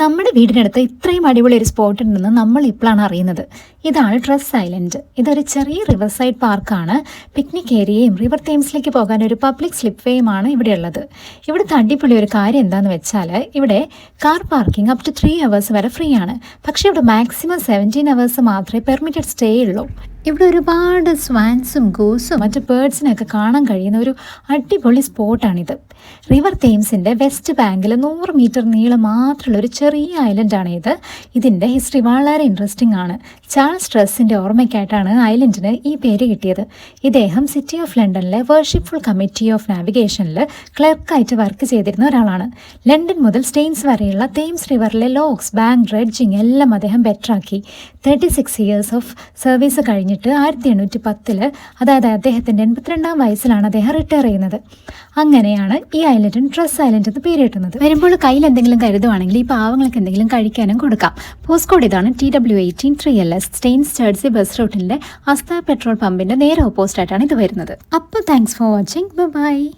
നമ്മുടെ വീടിനടുത്ത് ഇത്രയും അടിപൊളി ഒരു സ്പോട്ട് ഉണ്ടെന്ന് നമ്മൾ ഇപ്പോഴാണ് അറിയുന്നത്. ഇതാണ് ട്രസ് ഐലൻഡ് ഇതൊരു ചെറിയ റിവർ സൈഡ് പാർക്കാണ് പിക്നിക് ഏരിയയും റിവർ തേംസിലേക്ക് പോകാൻ ഒരു പബ്ലിക് സ്ലിപ്പ് വേയുമാണ് ഇവിടെ ഉള്ളത്. ഇവിടുത്തെ അടിപൊളി ഒരു കാര്യം എന്താണെന്ന് വെച്ചാൽ ഇവിടെ car parking up to three hours വരെ ഫ്രീ ആണ്. പക്ഷേ ഇവിടെ മാക്സിമം സെവന്റീൻ അവേഴ്സ് മാത്രമേ പെർമിറ്റഡ് സ്റ്റേ ഉള്ളൂ. ഇവിടെ ഒരുപാട് സ്വാൻസും ഗൂസും മറ്റ് ബേർഡ്സിനൊക്കെ കാണാൻ കഴിയുന്ന ഒരു അടിപൊളി സ്പോട്ടാണിത്. റിവർ തേംസിന്റെ വെസ്റ്റ് ബാങ്കിൽ നൂറ് മീറ്റർ നീളം മാത്രമുള്ള ഒരു ചെറിയ ഐലൻഡാണ് ഇത് ഇതിന്റെ ഹിസ്റ്ററി വളരെ ഇൻട്രസ്റ്റിംഗ് ആണ്. ചാൾസ് ട്രസ്സിന്റെ ഓർമ്മയ്ക്കായിട്ടാണ് ഐലൻഡിന് ഈ പേര് കിട്ടിയത്. ഇദ്ദേഹം സിറ്റി ഓഫ് ലണ്ടനിലെ വേർഷിപ്പ്ഫുൾ കമ്മിറ്റി ഓഫ് നാവിഗേഷനിൽ ക്ലർക്കായിട്ട് വർക്ക് ചെയ്തിരുന്ന ഒരാളാണ്. ലണ്ടൻ മുതൽ സ്റ്റെയിൻസ് വരെയുള്ള Thames river locks bank dredging എല്ലാം അദ്ദേഹം ബെറ്ററാക്കി. Thirty six years of service കഴിഞ്ഞിട്ട് ആയിരത്തി എണ്ണൂറ്റി പത്തിൽ അതായത് അദ്ദേഹത്തിന്റെ എൺപത്തിരണ്ടാം വയസ്സിലാണ് അദ്ദേഹം റിട്ടയർ ചെയ്യുന്നത്. അങ്ങനെയാണ് ഈ ഐലൻഡിന് ട്രസ് ഐലൻഡ് എന്ന് പേര് കിട്ടുന്നത്. വരുമ്പോൾ കയ്യിൽ എന്തെങ്കിലും കരുതുവാണെങ്കിൽ ഈ പാവങ്ങൾക്ക് എന്തെങ്കിലും കഴിക്കാനും കൊടുക്കാം. പോസ്റ്റ് കോഡ് ഇതാണ് T W eighteen three L S സ്റ്റേഡ്സി bus റൂട്ടിന്റെ അസ്ത പെട്രോൾ പമ്പിന്റെ നേരെ ഓപ്പോസിറ്റ് ആയിട്ടാണ് ഇത് വരുന്നത്. അപ്പോൾ താങ്ക്സ് ഫോർ വാച്ചിങ് ബൈ